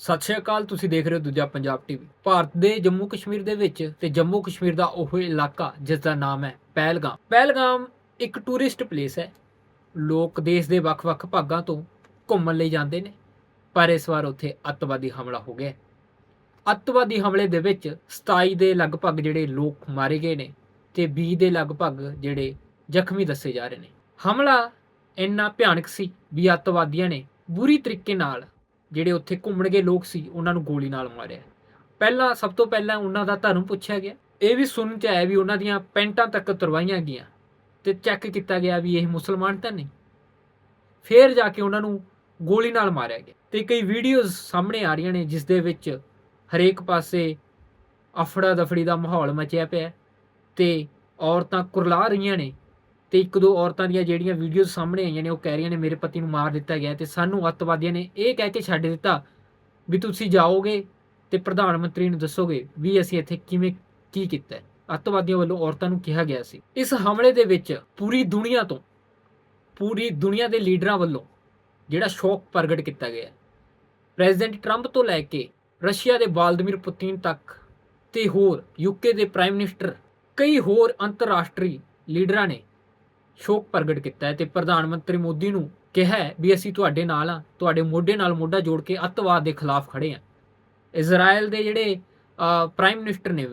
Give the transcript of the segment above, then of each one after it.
ਸਤਿ ਸ਼੍ਰੀ ਅਕਾਲ, ਤੁਸੀਂ ਦੇਖ ਰਹੇ ਹੋ ਦੂਜਾ ਪੰਜਾਬ ਟੀਵੀ ਭਾਰਤ ਦੇ ਜੰਮੂ ਕਸ਼ਮੀਰ ਦੇ ਵਿੱਚ ਤੇ ਜੰਮੂ ਕਸ਼ਮੀਰ ਦਾ ਉਹ ਇਲਾਕਾ ਜਿਸ ਦਾ ਨਾਮ ਹੈ ਪਹਿਲਗਾਮ। ਪਹਿਲਗਾਮ ਇੱਕ ਟੂਰਿਸਟ ਪਲੇਸ ਹੈ। ਲੋਕ ਦੇਸ਼ ਦੇ ਵੱਖ-ਵੱਖ ਭਾਗਾਂ ਤੋਂ ਘੁੰਮਣ ਲਈ ਜਾਂਦੇ ਨੇ, ਪਰ ਇਸ ਵਾਰ ਉੱਥੇ ਅੱਤਵਾਦੀ ਹਮਲਾ ਹੋ ਗਿਆ ਅੱਤਵਾਦੀ ਹਮਲੇ ਦੇ ਵਿੱਚ 27 ਦੇ ਲਗਭਗ ਜਿਹੜੇ ਲੋਕ ਮਾਰੇ ਗਏ ਨੇ ਤੇ 20 ਦੇ ਲਗਭਗ ਜਿਹੜੇ ਜ਼ਖਮੀ ਦੱਸੇ ਜਾ ਰਹੇ ਨੇ। ਹਮਲਾ ਇੰਨਾ ਭਿਆਨਕ ਸੀ ਵੀ ਅੱਤਵਾਦੀਆਂ ਨੇ ਬੁਰੀ ਤਰੀਕੇ ਨਾਲ ਜਿਹੜੇ ਉੱਥੇ ਘੁੰਮਣ ਗਏ ਲੋਕ ਸੀ, ਉਹਨਾਂ ਨੂੰ ਗੋਲੀ ਨਾਲ ਮਾਰਿਆ। ਪਹਿਲਾਂ, ਸਭ ਤੋਂ ਪਹਿਲਾਂ ਉਹਨਾਂ ਦਾ ਧਰਮ ਪੁੱਛਿਆ ਗਿਆ। ਇਹ ਵੀ ਸੁਣਨ ਚ ਆਇਆ ਵੀ ਉਹਨਾਂ ਦੀਆਂ ਪੈਂਟਾਂ ਤੱਕ ਤੁਰਵਾਈਆਂ ਗਈਆਂ ਤੇ ਚੈੱਕ ਕੀਤਾ ਗਿਆ ਵੀ ਇਹ ਮੁਸਲਮਾਨ ਤਾਂ ਨਹੀਂ। ਫੇਰ ਜਾ ਕੇ ਉਹਨਾਂ ਨੂੰ ਗੋਲੀ ਨਾਲ ਮਾਰਿਆ ਗਿਆ ਤੇ ਕਈ ਵੀਡੀਓਜ਼ ਸਾਹਮਣੇ ਆ ਰਹੀਆਂ ਨੇ, ਜਿਸ ਦੇ ਵਿੱਚ ਹਰੇਕ ਪਾਸੇ ਅਫੜਾ ਦਫੜੀ ਦਾ ਮਾਹੌਲ ਮਚਿਆ ਪਿਆ ਹੈ ਤੇ ਔਰਤਾਂ ਕੁਰਲਾ ਰਹੀਆਂ ਨੇ ਤੇ ਇੱਕ ਦੋ ਔਰਤਾਂ ਦੀਆਂ ਜਿਹੜੀਆਂ ਵੀਡੀਓਜ਼ ਸਾਹਮਣੇ ਆਈਆਂ ਨੇ, ਉਹ ਕਹਿ ਰਹੀਆਂ ਨੇ, ਮੇਰੇ ਪਤੀ ਨੂੰ ਮਾਰ ਦਿੱਤਾ ਗਿਆ ਤੇ ਸਾਨੂੰ ਅੱਤਵਾਦੀਆਂ ਨੇ ਇਹ ਕਹਿ ਕੇ ਛੱਡ ਦਿੱਤਾ ਵੀ ਤੁਸੀਂ ਜਾਓਗੇ ਤੇ ਪ੍ਰਧਾਨ ਮੰਤਰੀ ਨੂੰ ਦੱਸੋਗੇ ਵੀ ਅਸੀਂ ਇੱਥੇ ਕਿਵੇਂ ਕੀ ਕੀਤਾ ਅੱਤਵਾਦੀਆਂ ਵੱਲੋਂ ਔਰਤਾਂ ਨੂੰ ਕਿਹਾ ਗਿਆ ਸੀ। ਇਸ ਹਮਲੇ ਦੇ ਵਿੱਚ ਪੂਰੀ ਦੁਨੀਆ ਤੋਂ, ਪੂਰੀ ਦੁਨੀਆ ਦੇ ਲੀਡਰਾਂ ਵੱਲੋਂ ਜਿਹੜਾ ਸ਼ੌਕ ਪ੍ਰਗਟ ਕੀਤਾ ਗਿਆ ਪ੍ਰੈਜ਼ੀਡੈਂਟ ਟਰੰਪ ਤੋਂ ਲੈ ਕੇ ਰਸ਼ੀਆ ਦੇ ਵਾਲਦਮੀਰ ਪੁਤਿਨ ਤੱਕ ਤੇ ਹੋਰ ਯੂਕੇ ਦੇ ਪ੍ਰਾਈਮ ਮਿਨਿਸਟਰ, ਕਈ ਹੋਰ ਅੰਤਰਰਾਸ਼ਟਰੀ ਲੀਡਰਾਂ ਨੇ ਸ਼ੋਕ ਪ੍ਰਗਟ ਕੀਤਾ ਹੈ ਤੇ ਪ੍ਰਧਾਨ ਮੰਤਰੀ ਮੋਦੀ ਨੂੰ ਕਿਹਾ ਹੈ ਵੀ ਅਸੀਂ ਤੁਹਾਡੇ ਨਾਲ ਆ ਤੁਹਾਡੇ ਮੋਢੇ ਨਾਲ ਮੋਢਾ ਜੋੜ ਕੇ ਅੱਤਵਾਦ ਦੇ ਖਿਲਾਫ ਖੜੇ ਆ ਇਜ਼ਰਾਈਲ ਦੇ ਜਿਹੜੇ ਪ੍ਰਾਈਮ ਮਿਨਿਸਟਰ ਨੇ,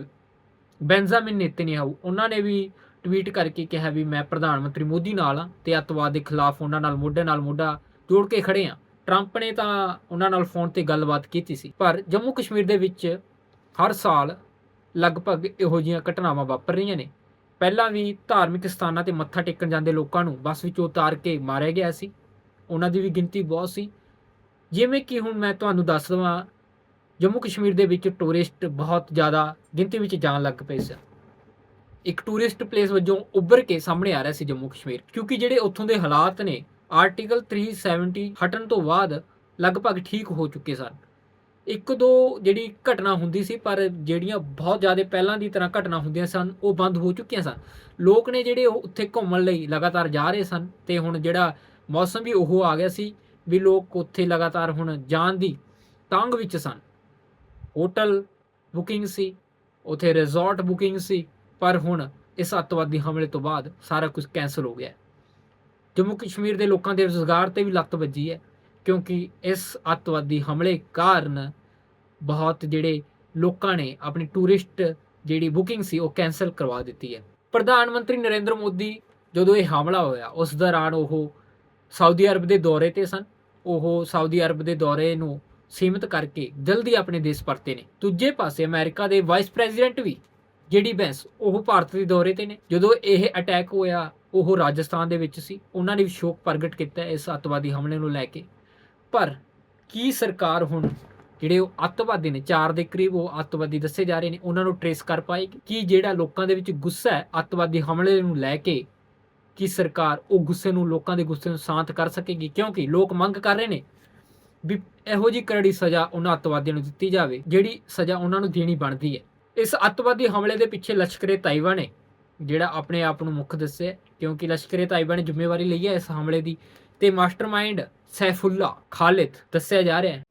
ਬੈਂਜ਼ਾਮਿਨ ਨੇਤਨਯਾਹੂ, ਉਹਨਾਂ ਨੇ ਵੀ ਟਵੀਟ ਕਰਕੇ ਕਿਹਾ ਵੀ ਮੈਂ ਪ੍ਰਧਾਨ ਮੰਤਰੀ ਮੋਦੀ ਨਾਲ ਆ ਤੇ ਅੱਤਵਾਦ ਦੇ ਖਿਲਾਫ ਉਹਨਾਂ ਨਾਲ ਮੋਢੇ ਨਾਲ ਮੋਢਾ ਜੋੜ ਕੇ ਖੜੇ ਆ ਟਰੰਪ ਨੇ ਤਾਂ ਉਹਨਾਂ ਨਾਲ ਫੋਨ ਤੇ ਗੱਲਬਾਤ ਕੀਤੀ ਸੀ, ਪਰ ਜੰਮੂ ਕਸ਼ਮੀਰ ਦੇ ਵਿੱਚ ਹਰ ਸਾਲ ਲਗਭਗ ਇਹੋ ਜਿਹੀਆਂ ਘਟਨਾਵਾਂ ਵਾਪਰ ਰਹੀਆਂ ਨੇ। ਪਹਿਲਾਂ ਵੀ ਧਾਰਮਿਕ ਸਥਾਨਾਂ ਤੇ ਮੱਥਾ ਟੇਕਣ ਜਾਂਦੇ ਲੋਕਾਂ ਨੂੰ ਬੱਸ ਵਿੱਚੋਂ ਉਤਾਰ ਕੇ ਮਾਰਿਆ ਗਿਆ ਸੀ। ਉਹਨਾਂ ਦੀ ਵੀ ਗਿਣਤੀ ਬਹੁਤ ਸੀ। ਜਿਵੇਂ ਕਿ ਹੁਣ ਮੈਂ ਤੁਹਾਨੂੰ ਦੱਸ ਦਵਾਂ, ਜੰਮੂ ਕਸ਼ਮੀਰ ਦੇ ਵਿੱਚ ਟੂਰਿਸਟ ਬਹੁਤ ਜ਼ਿਆਦਾ ਗਿਣਤੀ ਵਿੱਚ ਜਾਣ ਲੱਗ ਪਏ ਸੀ। ਇੱਕ ਟੂਰਿਸਟ ਪਲੇਸ ਵਜੋਂ ਉੱਭਰ ਕੇ ਸਾਹਮਣੇ ਆ ਰਿਹਾ ਸੀ ਜੰਮੂ ਕਸ਼ਮੀਰ, ਕਿਉਂਕਿ ਜਿਹੜੇ ਉੱਥੋਂ ਦੇ ਹਾਲਾਤ ਨੇ ਆਰਟੀਕਲ 370 ਹਟਣ ਤੋਂ ਬਾਅਦ ਲਗਭਗ ਠੀਕ ਹੋ ਚੁੱਕੇ ਸਨ। ਇੱਕ ਦੋ ਜਿਹੜੀ ਘਟਨਾ ਹੁੰਦੀ ਸੀ, ਪਰ ਜਿਹੜੀਆਂ ਬਹੁਤ ਜ਼ਿਆਦਾ ਪਹਿਲਾਂ ਦੀ ਤਰ੍ਹਾਂ ਘਟਨਾ ਹੁੰਦੀਆਂ ਸਨ, ਉਹ ਬੰਦ ਹੋ ਚੁੱਕੀਆਂ ਸਨ। ਲੋਕ ਨੇ ਜਿਹੜੇ ਉਹ ਉੱਥੇ ਘੁੰਮਣ ਲਈ ਲਗਾਤਾਰ ਜਾ ਰਹੇ ਸਨ ਤੇ ਹੁਣ ਜਿਹੜਾ ਮੌਸਮ ਵੀ ਉਹ ਆ ਗਿਆ ਸੀ ਵੀ ਲੋਕ ਉੱਥੇ ਲਗਾਤਾਰ ਹੁਣ ਜਾਣ ਦੀ ਤੰਗ ਵਿੱਚ ਸਨ। ਹੋਟਲ ਬੁਕਿੰਗ ਸੀ, ਉੱਥੇ ਰਿਜ਼ੋਰਟ ਬੁਕਿੰਗ ਸੀ, ਪਰ ਹੁਣ ਇਸ ਅੱਤਵਾਦੀ ਹਮਲੇ ਤੋਂ ਬਾਅਦ ਸਾਰਾ ਕੁਝ ਕੈਨਸਲ ਹੋ ਗਿਆ। ਜੰਮੂ ਕਸ਼ਮੀਰ ਦੇ ਲੋਕਾਂ ਦੇ ਰੁਜ਼ਗਾਰ ਤੇ ਵੀ ਲੱਤ ਵੱਜੀ ਹੈ। ਕਿਉਂਕਿ ਇਸ ਅੱਤਵਾਦੀ ਹਮਲੇ ਕਾਰਨ ਬਹੁਤ ਜਿਹੜੇ ਲੋਕਾਂ ਨੇ ਆਪਣੀ ਟੂਰਿਸਟ ਜਿਹੜੀ ਬੁਕਿੰਗ ਸੀ ਉਹ ਕੈਨਸਲ ਕਰਵਾ ਦਿੱਤੀ ਹੈ। ਪ੍ਰਧਾਨ ਮੰਤਰੀ ਨਰਿੰਦਰ ਮੋਦੀ ਜਦੋਂ ਇਹ ਹਮਲਾ ਹੋਇਆ, ਉਸ ਦੌਰਾਨ ਉਹ ਸਾਊਦੀ ਅਰਬ ਦੇ ਦੌਰੇ ਤੇ ਸਨ। ਉਹ ਸਾਊਦੀ ਅਰਬ ਦੇ ਦੌਰੇ ਨੂੰ ਸੀਮਿਤ ਕਰਕੇ ਜਲਦੀ ਆਪਣੇ ਦੇਸ਼ ਪਰਤੇ ਨੇ। ਦੂਜੇ ਪਾਸੇ ਅਮਰੀਕਾ ਦੇ ਵਾਈਸ ਪ੍ਰੈਜ਼ੀਡੈਂਟ ਵੀ, ਜਿਹੜੀ ਬੈਂਸ, ਉਹ ਭਾਰਤ ਦੇ ਦੌਰੇ ਤੇ ਨੇ। ਜਦੋਂ ਇਹ ਅਟੈਕ ਹੋਇਆ, ਉਹ ਰਾਜਸਥਾਨ ਦੇ ਵਿੱਚ ਸੀ। ਉਹਨਾਂ ਨੇ ਵੀ ਸ਼ੋਕ ਪ੍ਰਗਟ ਕੀਤਾ ਇਸ ਅੱਤਵਾਦੀ ਹਮਲੇ ਨੂੰ ਲੈ ਕੇ। ਪਰ ਕੀ ਸਰਕਾਰ ਹੁਣ ਜਿਹੜੇ ਉਹ ਅੱਤਵਾਦੀ ਨੇ, ਚਾਰ ਦੇ ਕਰੀਬ ਉਹ ਅੱਤਵਾਦੀ ਦੱਸੇ ਜਾ ਰਹੇ ਨੇ, ਉਹਨਾਂ ਨੂੰ ਟਰੇਸ ਕਰ ਪਾਏਗੀ? ਕੀ ਜਿਹੜਾ ਲੋਕਾਂ ਦੇ ਵਿੱਚ ਗੁੱਸਾ ਹੈ, ਅੱਤਵਾਦੀ ਹਮਲੇ ਨੂੰ ਲੈ ਕੇ ਕੀ ਸਰਕਾਰ ਉਹ ਗੁੱਸੇ ਨੂੰ, ਲੋਕਾਂ ਦੇ ਗੁੱਸੇ ਨੂੰ ਸ਼ਾਂਤ ਕਰ ਸਕੇਗੀ? ਕਿਉਂਕਿ ਲੋਕ ਮੰਗ ਕਰ ਰਹੇ ਨੇ ਵੀ ਇਹੋ ਜੀ ਕਰੜੀ ਸਜ਼ਾ ਉਹਨਾਂ ਅੱਤਵਾਦੀਆਂ ਨੂੰ ਦਿੱਤੀ ਜਾਵੇ, ਜਿਹੜੀ ਸਜ਼ਾ ਉਹਨਾਂ ਨੂੰ ਦੇਣੀ ਬਣਦੀ ਹੈ। ਇਸ ਅੱਤਵਾਦੀ ਹਮਲੇ ਦੇ ਪਿੱਛੇ ਲਸ਼ਕਰੇ ਤਾਇਬਾ ਨੇ ਜਿਹੜਾ ਆਪਣੇ ਆਪ ਨੂੰ ਮੁੱਖ ਦੱਸਿਆ ਕਿਉਂਕਿ ਲਸ਼ਕਰੇ ਤਾਇਬਾ ਨੇ ਜ਼ਿੰਮੇਵਾਰੀ ਲਈ ਹੈ ਇਸ ਹਮਲੇ ਦੀ। ਤੇ ਮਾਸਟਰਮਾਈਂਡ ਸੈਫੁੱਲਾ ਖਾਲਿਦ ਦੱਸਿਆ ਜਾ ਰਿਹਾ ਹੈ।